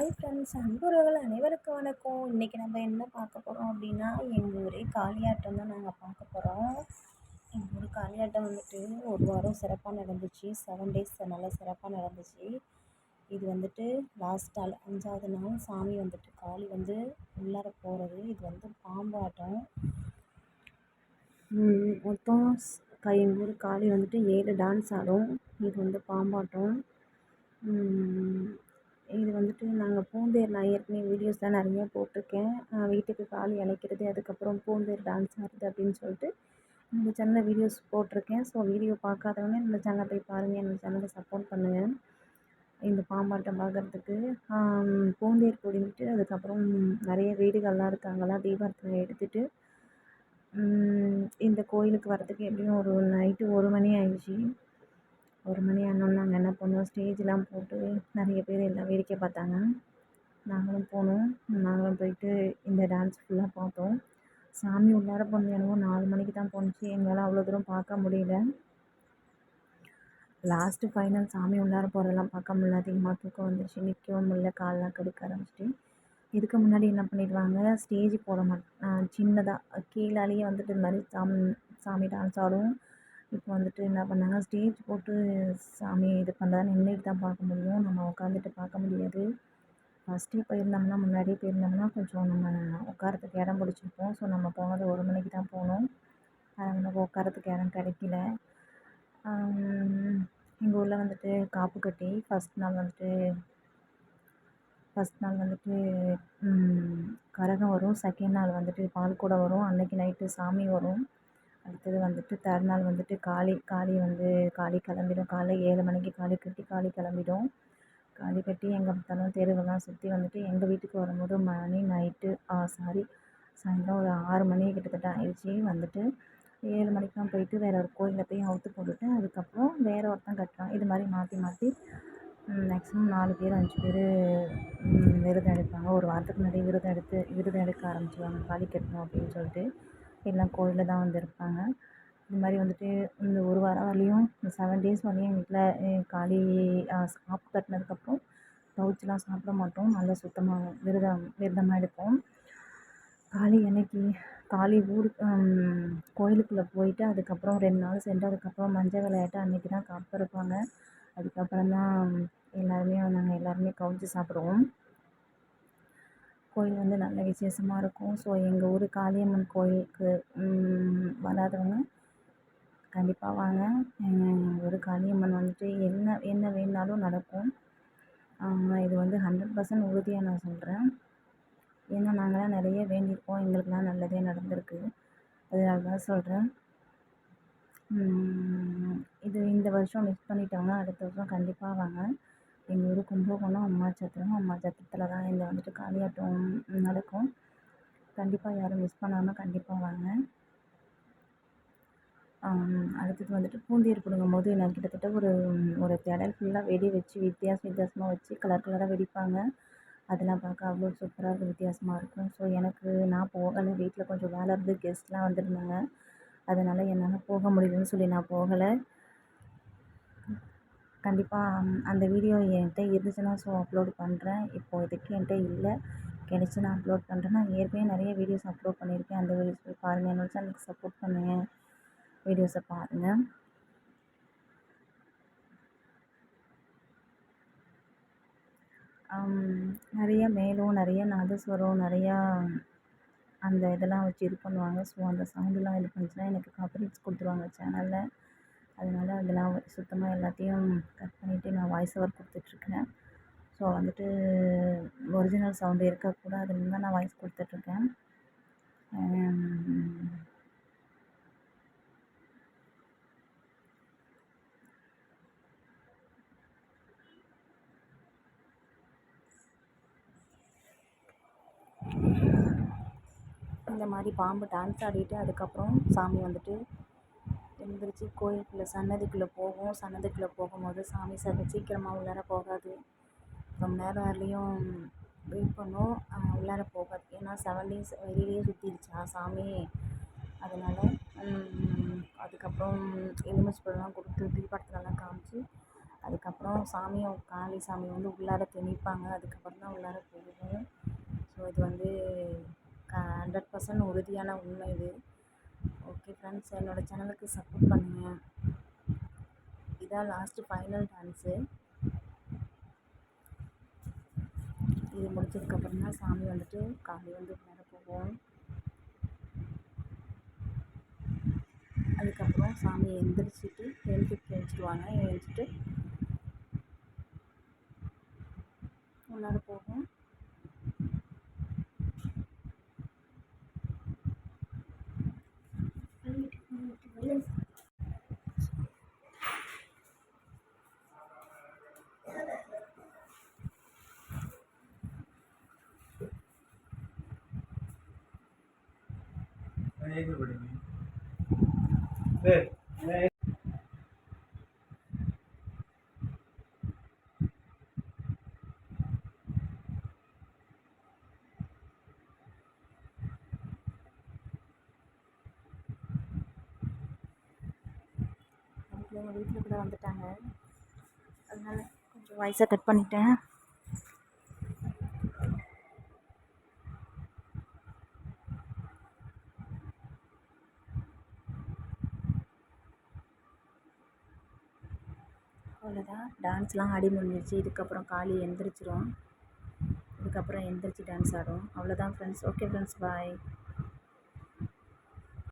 Hi friends அன்புறவுகள் அனைவருக்கும் வணக்கம். இன்றைக்கி நம்ம என்ன பார்க்க போகிறோம் அப்படின்னா எங்கள் ஊரே காளியாட்டம் தான் நாங்கள் பார்க்க போகிறோம் எங்கள் ஊர் காளியாட்டம் வந்துட்டு ஒரு வாரம் சிறப்பாக நடந்துச்சு. செவன் டேஸ் நல்லா சிறப்பாக நடந்துச்சு. இது வந்துட்டு லாஸ்ட் நாள் அஞ்சாவது நாள் சாமி வந்துட்டு காளி வந்து உள்ளார போகிறது இது வந்து பாம்பாட்டம். மொத்தம் எங்கள் ஊர் காளி வந்துட்டு ஏழு டான்ஸ் ஆடும். இது வந்து பாம்பாட்டம். இது வந்துட்டு நாங்கள் பூந்தேர் நான் ஏற்கனவே வீடியோஸ்லாம் நிறைய போட்டிருக்கேன். வீட்டுக்கு காளி அழைக்கிறது அதுக்கப்புறம் பூந்தேர் டான்ஸ் ஆடுறது அப்படின்னு சொல்லிட்டு இந்த சேனலில் வீடியோஸ் போட்டிருக்கேன். ஸோ வீடியோ பார்க்காதவங்க இந்த சேனலை போய் பாருங்கள் என்னோடய சேனலை சப்போர்ட் பண்ணுங்கள் இந்த பாம்பாட்டம் பார்க்குறதுக்கு. பூந்தேர் கூடிட்டு அதுக்கப்புறம் நிறைய வீடுகள்லாம் இருக்காங்களாம் தீபாரத்தனை எடுத்துகிட்டு இந்த கோயிலுக்கு வரதுக்கு எப்படியும் ஒரு நைட்டு ஒரு மணி ஆயிடுச்சு. ஒரு மணி ஆனோடனே நாங்கள் என்ன பண்ணோம் ஸ்டேஜ்லாம் போட்டு நிறைய பேர் எல்லாம் வேடிக்கை பார்த்தாங்க. நாங்களும் போனோம். நாங்களும் போயிட்டு இந்த டான்ஸ் ஃபுல்லாக பார்த்தோம். சாமி உள்ளார போனது என்னவோ நாலு மணிக்கு தான் போணுச்சு. எங்களால் அவ்வளோ தூரம் பார்க்க முடியல. லாஸ்ட்டு ஃபைனல் சாமி உள்ளார போகிறதெல்லாம் பார்க்க முடியல. அதிகமாக தூக்கம் வந்துருச்சு. நிற்கவும் முடியல. காலெலாம் கடுக்க ஆரம்பிச்சிட்டு. இதுக்கு முன்னாடி என்ன பண்ணிடுவாங்க? ஸ்டேஜ் போட மாட் சின்னதாக கீழாலேயே வந்துட்டு இந்த மாதிரி சாமி சாமி டான்ஸ் ஆடும். இப்போ வந்துட்டு என்ன பண்ணாங்க ஸ்டேஜ் போட்டு சாமி இது பண்ணுறத நின்றுட்டு தான் பார்க்க முடியும். நம்ம உட்காந்துட்டு பார்க்க முடியாது. ஃபஸ்ட்டே போயிருந்தோம்னா முன்னாடியே போயிருந்தோம்னா கொஞ்சம் நம்ம உட்காரத்துக்கு இடம் பிடிச்சிருப்போம் ஸோ நம்ம போனது ஒரு மணிக்கு தான் போனோம். நமக்கு உட்காரத்துக்கு இடம் கிடைக்கல. எங்கள் ஊரில் வந்துட்டு காப்பு கட்டி ஃபஸ்ட் நாள் வந்துட்டு ஃபஸ்ட் நாள் வந்துட்டு கரகம் வரும். செகண்ட் நாள் வந்துட்டு பால் கூட வரும். அன்றைக்கி நைட்டு சாமி வரும். அடுத்தது வந்துட்டு தறுநாள் வந்துட்டு காளி காளி வந்து காளி கிளம்பிடும். காலைல ஏழு மணிக்கு காளி கட்டி காளி கிளம்பிடும். காளி கட்டி எங்கே பார்த்தாலும் தெருவெல்லாம் சுற்றி வந்துட்டு எங்கள் வீட்டுக்கு வரும்போது மணி நைட்டு சாரி சாயந்தரம் ஒரு ஆறு மணி கிட்டத்தட்ட ஆயிடுச்சு. வந்துட்டு ஏழு மணிக்கெலாம் போயிட்டு வேறு ஒரு கோயிலில் போய் அவுத்து போட்டுட்டு அதுக்கப்புறம் வேறு ஒருத்தன் கட்டுறான். இது மாதிரி மாற்றி மாற்றி மேக்ஸிமம் நாலு பேர் அஞ்சு பேர் விரதம் எடுப்பாங்க. ஒரு வாரத்துக்கு முன்னாடி விரதம் எடுத்து விரதம் எடுக்க ஆரம்பிச்சிடுவாங்க காளி கட்டணும் அப்படின்னு சொல்லிட்டு. எல்லாம் கோயிலில் தான் வந்து இருப்பாங்க. இது மாதிரி வந்துட்டு இந்த ஒரு வாரம் வரையும் இந்த செவன் டேஸ் வரையும் எங்கள் வீட்டில் காளி சாப்பு கட்டினதுக்கப்புறம் கவுச்சிலாம் சாப்பிட மாட்டோம். நல்லா சுத்தமாக விரதம் விரதமாக எடுப்போம் காளி அன்னைக்கு காளி ஊருக்கு கோயிலுக்குள்ளே போயிட்டு அதுக்கப்புறம் ரெண்டு நாள் சென்று அதுக்கப்புறம் மஞ்சள் விளையாட்டு அன்றைக்கி தான் காப்பு இருப்பாங்க அதுக்கப்புறம் தான் எல்லாருமே நாங்கள் எல்லாருமே கவுச்சி சாப்பிடுவோம். கோயில் வந்து நல்ல விசேஷமாக இருக்கும். ஸோ எங்கள் ஊர் காளியம்மன் கோயிலுக்கு வராதவங்க கண்டிப்பாக வாங்க. எங்கள் ஊர் காளியம்மன் வந்துட்டு என்ன என்ன வேணுனாலும் நடக்கும். இது வந்து ஹண்ட்ரட் பர்சன்ட் உறுதியாக நான் சொல்கிறேன் ஏன்னா நாங்களாம் நிறைய வேண்டியிருக்கோம். எங்களுக்கெல்லாம் நல்லதே நடந்திருக்கு. அதனால தான் சொல்கிறேன் இது இந்த வருஷம் மிஸ் பண்ணிட்டவங்க அடுத்த வருஷம் கண்டிப்பாக வாங்க. எங்கள் ஊர் கும்பகோணம் அம்மாசத்திரம் அம்மாசத்திரத்தில் தான் இந்த வந்துட்டு காளியாட்டம் நடக்கும். கண்டிப்பாக யாரும் மிஸ் பண்ணாமல் கண்டிப்பாக வாங்க. அடுத்தது வந்துட்டு பூந்தேர் பிடுங்கும்போது நான் கிட்டத்தட்ட ஒரு ஒரு திடல் ஃபுல்லாக வெடி வச்சு வித்தியாச வித்தியாசமாக வச்சு கலர் கலராக வெடிப்பாங்க. அதெல்லாம் பார்க்க அவ்வளோ சூப்பராக இருக்கும் வித்தியாசமாக இருக்கும். ஸோ எனக்கு நான் போகலை. வீட்டில் கொஞ்சம் வேலை இருந்து கெஸ்ட்லாம் வந்திருந்தாங்க. அதனால் என்னால் போக முடியலன்னு சொல்லி நான் போகலை. கண்டிப்பாக அந்த வீடியோ என்கிட்ட இருந்துச்சுன்னா ஸோ அப்லோட் பண்ணுறேன் இப்போதைக்கு என்கிட்ட இல்லை. கிடச்சி நான் அப்லோட் பண்ணுறேன் நான் ஏற்கனவே நிறைய வீடியோஸ் அப்லோட் பண்ணியிருக்கேன். அந்த வீடியோஸ் போய் பாருங்கள் என்னோடய சேனலுக்கு சப்போர்ட் பண்ணுங்கள் வீடியோஸை பாருங்கள் நிறைய மேளம் நிறைய நாதஸ்வரம் நிறையா அந்த இதெல்லாம் வச்சு இது பண்ணுவாங்க. ஸோ அந்த சவுண்டெலாம் இது பண்ணுச்சுன்னா எனக்கு காப்பிரைட்ஸ் கொடுத்துருவாங்க சேனலில் அதனால் அதெல்லாம் சுத்தமாக எல்லாத்தையும் கட் பண்ணிவிட்டு நான் வாய்ஸ் ஓவர் கொடுத்துட்ருக்கேன். ஸோ வந்துட்டு ஒரிஜினல் சவுண்டு இருக்கக்கூடாதுன்னு தான் நான் வாய்ஸ் கொடுத்துட்ருக்கேன். இந்த மாதிரி பாம்பு டான்ஸ் ஆடிட்டு அதுக்கப்புறம் சாமி வந்துட்டு எழுந்திரிச்சி கோயிலுக்குள்ளே சன்னதிக்குள்ளே போகும். சன்னதிக்குள்ளே போகும்போது சாமி சரி சீக்கிரமாக உள்ளார போகாது. ரொம்ப நேரம் வரலையும் வெயிட் பண்ணும். உள்ளார போகாது. ஏன்னா செவன் டேஸ் வெளியிலேயே சுற்றிடுச்சா சாமி. அதனால் அதுக்கப்புறம் எலுமிச்சை பழம்லாம் கொடுத்து தீபாரத்தனைலாம் காமிச்சு அதுக்கப்புறம் சாமியை காளி சாமி வந்து உள்ளார திணிப்பாங்க. அதுக்கப்புறம் தான் உள்ளார போகும். ஸோ இது வந்து ஹண்ட்ரட் பர்சன்ட் உறுதியான உண்மை இது. ஓகே ஃப்ரெண்ட்ஸ் என்னோடய சேனலுக்கு சப்போர்ட் பண்ணுங்கள் இதான் லாஸ்ட்டு ஃபைனல் டான்ஸு இது முடிச்சதுக்கப்புறம் தான் சாமி வந்துட்டு காலை வந்து மேலே போவோம். அதுக்கப்புறம் சாமியை எந்திரிச்சிட்டு எழுந்திரிக்க வச்சுருவாங்க எழுந்திரிச்சிட்டு முன்னாடி போகும் அதுக்குள்ள எங்கள் வீட்டில் கூட வந்துட்டாங்க அதனால கொஞ்சம் வாய்ஸை கட் பண்ணிட்டேன் அவ்வளோதான். டான்ஸ்லாம் ஆடி முடிஞ்சிடுச்சு இதுக்கப்புறம் காளி எந்திரிச்சிரும் இதுக்கப்புறம் எழுந்திரிச்சி டான்ஸ் ஆடும் அவ்வளோதான் ஃப்ரெண்ட்ஸ் ஓகே ஃப்ரெண்ட்ஸ் பாய்